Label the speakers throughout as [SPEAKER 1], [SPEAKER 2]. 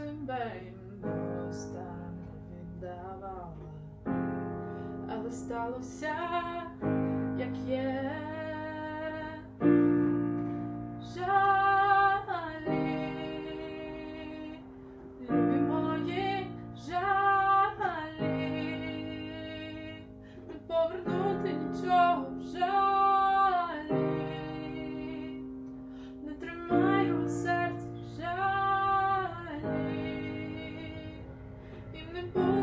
[SPEAKER 1] себе їм просто не віддавала, але сталося, як є. І не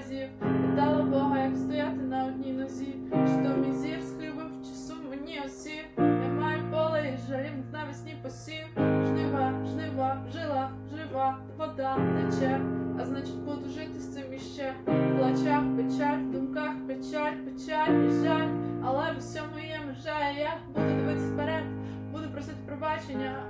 [SPEAKER 1] разів, питала Бога, як стояти на одній нозі, що мій зір схибив, чи сум мені осів. Я маю поле і жалів навесні посів. Жнива, жнива, жила, жива, вода тече, а значить буду жити з цим іще. В плачах печаль, в думках печаль, печаль і жаль, але в усьому є межа, я буду дивитися вперед, буду просити пробачення,